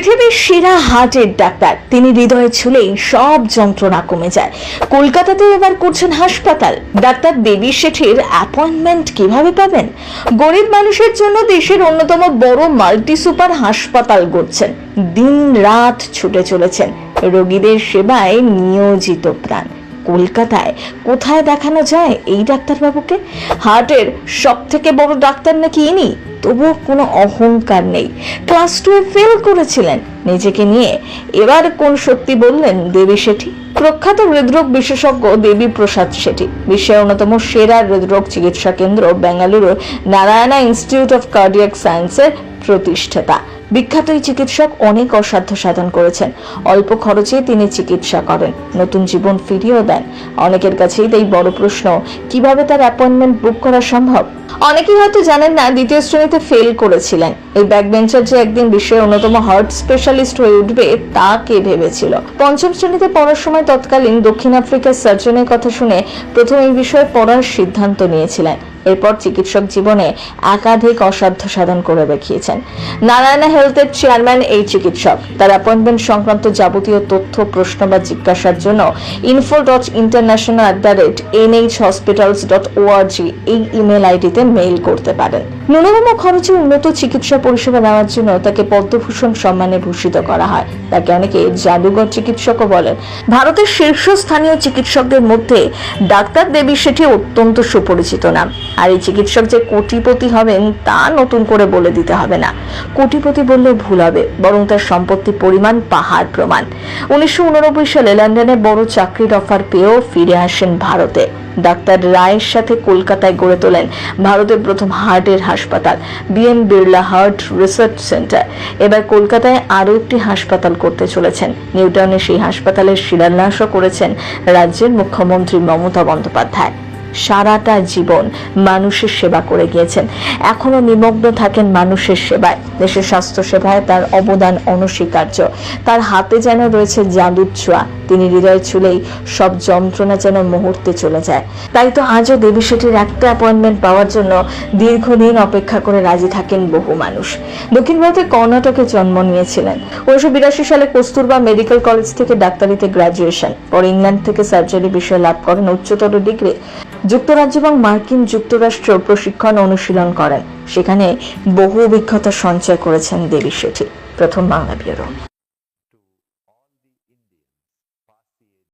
পৃথিবীর সেরা হার্টের ডাক্তার। তিনি হৃদয়ে ছুলেই সব যন্ত্রণা কমে যায়। কলকাতাতেও এবার করছেন হাসপাতাল। ডাক্তার দেবী শেঠির অ্যাপয়েন্টমেন্ট কীভাবে পাবেন? গরিব মানুষের জন্য দেশের অন্যতম বড় মাল্টি সুপার হাসপাতাল গড়ছেন। দিন রাত ছুটে চলেছেন। রোগীদের সেবায় নিয়োজিত প্রাণ। কলকাতায় কোথায় দেখানো যায় এই ডাক্তারবাবুকে? হার্টের সব থেকে বড় ডাক্তার নাকি ইনি? তবুও কোনো অহংকার নেই। ক্লাস টুয়ে ফেল করেছিলেন। নিজেকে নিয়ে এবার কোন সত্যি বললেন দেবী শেঠি প্রখ্যাত হৃদরোগ বিশেষজ্ঞ দেবী প্রসাদ সেটি বিশ্বের অন্যতম সেরা হৃদরোগ চিকিৎসা কেন্দ্র বেঙ্গালুরুর নারায়ণা ইনস্টিটিউট অফ কার্ডিয়াক সায়েন্সের প্রতিষ্ঠাতা। বিখ্যাত এই চিকিৎসক অনেক অসাধ্য সাধন করেছেন। অল্প খরচে তিনি চিকিৎসা করেন। নতুন জীবন ফিরিয়েও দেন। অনেকের কাছেই তাই বড় প্রশ্ন, কীভাবে তার অ্যাপয়েন্টমেন্ট বুক করা সম্ভব? অনেকেই হয়তো জানেন না, দ্বিতীয় শ্রেণীতে ফেল করেছিলেন। এই ব্যাকবেঞ্চার যে একদিন বিশ্বের অন্যতম হার্ট স্পেশালিস্ট হয়ে উঠবে, তা কে ভেবেছিল? পঞ্চম শ্রেণীতে পড়ার সময় তৎকালীন দক্ষিণ আফ্রিকার সার্জনের কথা শুনে প্রথম এই বিষয়ে পড়ার সিদ্ধান্ত নিয়েছিলেন। এরপর চিকিৎসক জীবনে একাধিক অসাধ্য সাধন করে দেখিয়েছেন। নারায়ণা হেলথের চেয়ারম্যান এই চিকিৎসক। তার অ্যাপয়েন্টমেন্ট সংক্রান্ত যাবতীয় তথ্য, প্রশ্ন বা জিজ্ঞাসার জন্য info dot international at the rate NH hospitals dot ORG এই ইমেল আইডিতে মেইল করতে পারেন। ন্যূনতম খরচে উন্নত চিকিৎসা পরিষেবা দেওয়ার জন্য তাকে পদ্মভূষণ সম্মানে ভূষিত করা হয়। তাকে অনেকে জাদুঘর চিকিৎসকও বলেন। ভারতের শীর্ষস্থানীয় চিকিৎসকদের মধ্যে ডাক্তার দেবী শেঠি অত্যন্ত সুপরিচিত নাম। আর এই চিকিৎসক যে কোটিপতি হবেন তা নতুন করে বলে দিতে হবে না। কোটিপতি বললে ভুল হবে, বরং তার সম্পত্তি পরিমাণ পাহাড় প্রমাণ। উনিশশো উননব্বই সালে লন্ডনে বড় চাকরির অফার পেয়েও ফিরে আসেন ভারতে। ডাক্তার রায়ের সাথে কলকাতায় গড়ে তোলেন ভারতের প্রথম হার্টের হাসপাতাল BN Birla heart research centre. এবার কলকাতায় আরও একটি হাসপাতাল করতে চলেছেন। নিউটাউনে সেই হাসপাতালের শিলান্যাসও করেছেন রাজ্যের মুখ্যমন্ত্রী মমতা বন্দ্যোপাধ্যায়। সারাটা জীবন মানুষের সেবা করে গিয়েছেন। এখনও নিমগ্ন থাকেন মানুষের সেবায়। দেশের স্বাস্থ্য সেবায় তার অবদান অনস্বীকার্য। তার হাতে যেন রয়েছে জাদুর ছোঁয়া। তিনি হৃদয় ছুলেই সব যন্ত্রণা যেন মুহূর্তে চলে যায়। তাই তো আজও দেবী শেঠির একটা অ্যাপয়েন্টমেন্ট পাওয়ার জন্য দীর্ঘদিন অপেক্ষা করে রাজি থাকেন বহু মানুষ। দক্ষিণ ভারতের কর্ণাটকে জন্ম নিয়েছিলেন। উনিশশো বিরাশি সালে কস্তুরবা মেডিকেল কলেজ থেকে ডাক্তারিতে গ্রাজুয়েশন পরে ইংল্যান্ড থেকে সার্জারি বিষয়ে লাভ করেন উচ্চতর ডিগ্রি যুক্তরাজ্য এবং মার্কিন যুক্তরাষ্ট্র প্রশিক্ষণ অনুশীলন করেন। সেখানে বহু অভিজ্ঞতা সঞ্চয় করেছেন দেবী শেঠি প্রথম বাংলা ব্যুরো।